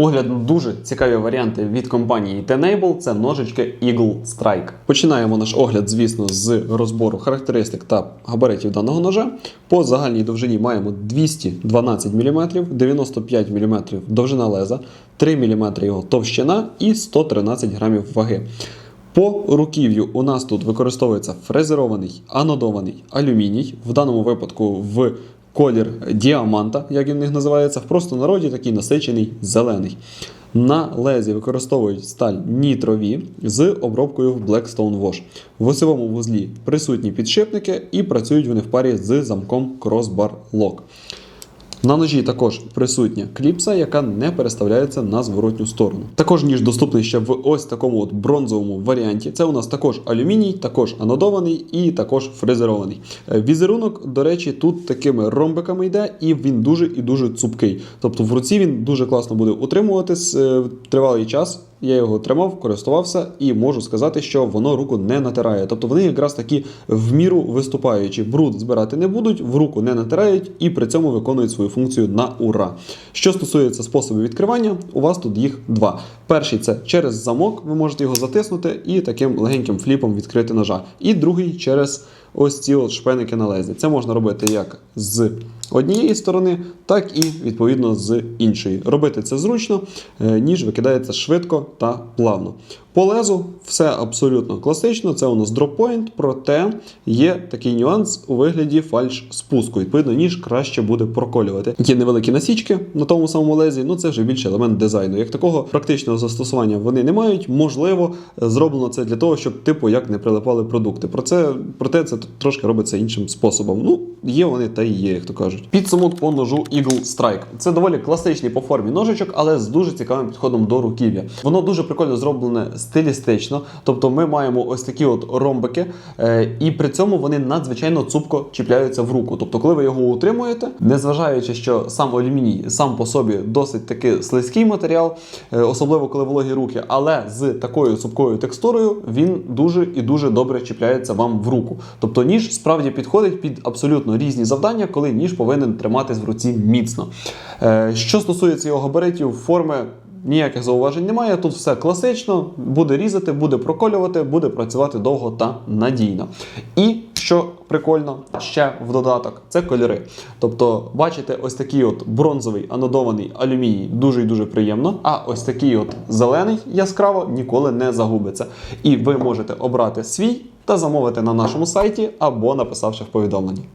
Огляд дуже цікаві варіанти від компанії Tenable це ножички Eagle Strike. Починаємо наш огляд, звісно, з розбору характеристик та габаритів даного ножа. По загальній довжині маємо 212 мм, 95 мм довжина леза, 3 мм його товщина і 113 грамів ваги. По руків'ю у нас тут використовується фрезерований анодований алюміній, в даному випадку в колір діаманта, як він в них називається, в просто народі такий насичений зелений. На лезі використовують сталь нітрові з обробкою в Blackstone Wash. В осьовому вузлі присутні підшипники і працюють вони в парі з замком Crossbar Lock. На ножі також присутня кліпса, яка не переставляється на зворотню сторону. Також ніж доступний ще в ось такому от бронзовому варіанті. Це у нас також алюміній, також анодований і також фрезерований. Е, Візерунок, до речі, тут такими ромбиками йде, і він дуже і дуже цупкий. Тобто в руці він дуже класно буде утримуватись е, тривалий час. Я його тримав, користувався і можу сказати, що воно руку не натирає. Тобто вони якраз такі в міру виступаючі. Бруд збирати не будуть, в руку не натирають і при цьому виконують свою функцію на ура. Що стосується способів відкривання, у вас тут їх два. Перший це через замок, ви можете його затиснути і таким легеньким фліпом відкрити ножа. І другий через ось ці от шпеники на лезі. Це можна робити як з однієї сторони, так і відповідно з іншої. Робити це зручно, е, ніж викидається швидко та плавно. По лезу все абсолютно класично. Це у нас дроппойнт, проте є такий нюанс у вигляді фальш спуску. Відповідно, ніж краще буде проколювати. Є невеликі насічки на тому самому лезі, ну це вже більше елемент дизайну. Як такого практичного застосування вони не мають. Можливо, зроблено це для того, щоб типу як не прилипали продукти. Про це проте це трошки робиться іншим способом. Ну, є вони та і є, як то кажуть. Підсумок по ножу Eagle Strike. Це доволі класичний по формі ножичок, але з дуже цікавим підходом до руків'я. Воно дуже прикольно зроблене стилістично. Тобто ми маємо ось такі от ромбики, е, і при цьому вони надзвичайно цупко чіпляються в руку. Тобто, коли ви його утримуєте, незважаючи, що сам алюміній сам по собі досить таки слизький матеріал, е, особливо коли вологі руки, але з такою цупкою текстурою він дуже і дуже добре чіпляється вам в руку. Тобто ніж справді підходить під абсолютно різні завдання, коли ніж повинен триматись в руці міцно. Е, Що стосується його габаритів, форми. Ніяких зауважень немає. Тут все класично, буде різати, буде проколювати, буде працювати довго та надійно. І що прикольно, ще в додаток, це кольори. Тобто, бачите, ось такий от бронзовий анодований алюміній дуже і дуже приємно. А ось такий от зелений яскраво ніколи не загубиться. І ви можете обрати свій та замовити на нашому сайті або написавши в повідомленні.